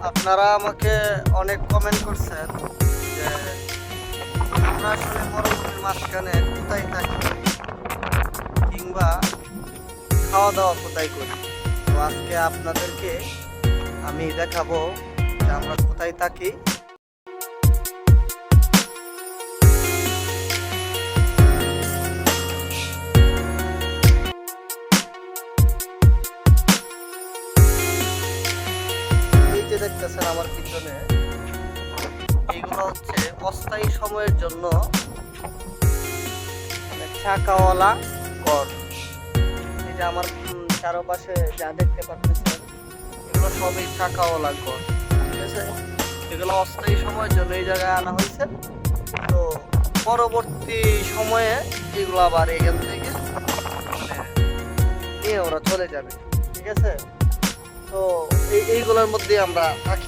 আপনারা আমাকে অনেক কমেন্ট করছেন যে, আমরা আসলে মরুভূমির মাঝখানে কোথায় থাকি? কিংবা খাওয়া দাওয়া কোথায় করি? তো আজকে আপনাদেরকে আমি দেখাবো যে আমরা কোথায় থাকি দেখতেছেন আমার পিছনে। এইগুলো হচ্ছে অস্থায়ী সময়ের জন্য মানে চাকাওয়ালা ঘর। যে আমার চারপাশে যা দেখতে পাচ্ছেন, এগুলো সবই চাকাওয়ালা ঘর। ঠিক আছে? এগুলো অস্থায়ী সময়ের জন্য এই জায়গায় আনা হয়েছে। তো পরবর্তী সময়ে এগুলো আবার এখান থেকে মানে নিয়ে ওরা চলে যাবে। ঠিক আছে? তো এই এইগুলোর মধ্যে আমরা থাকি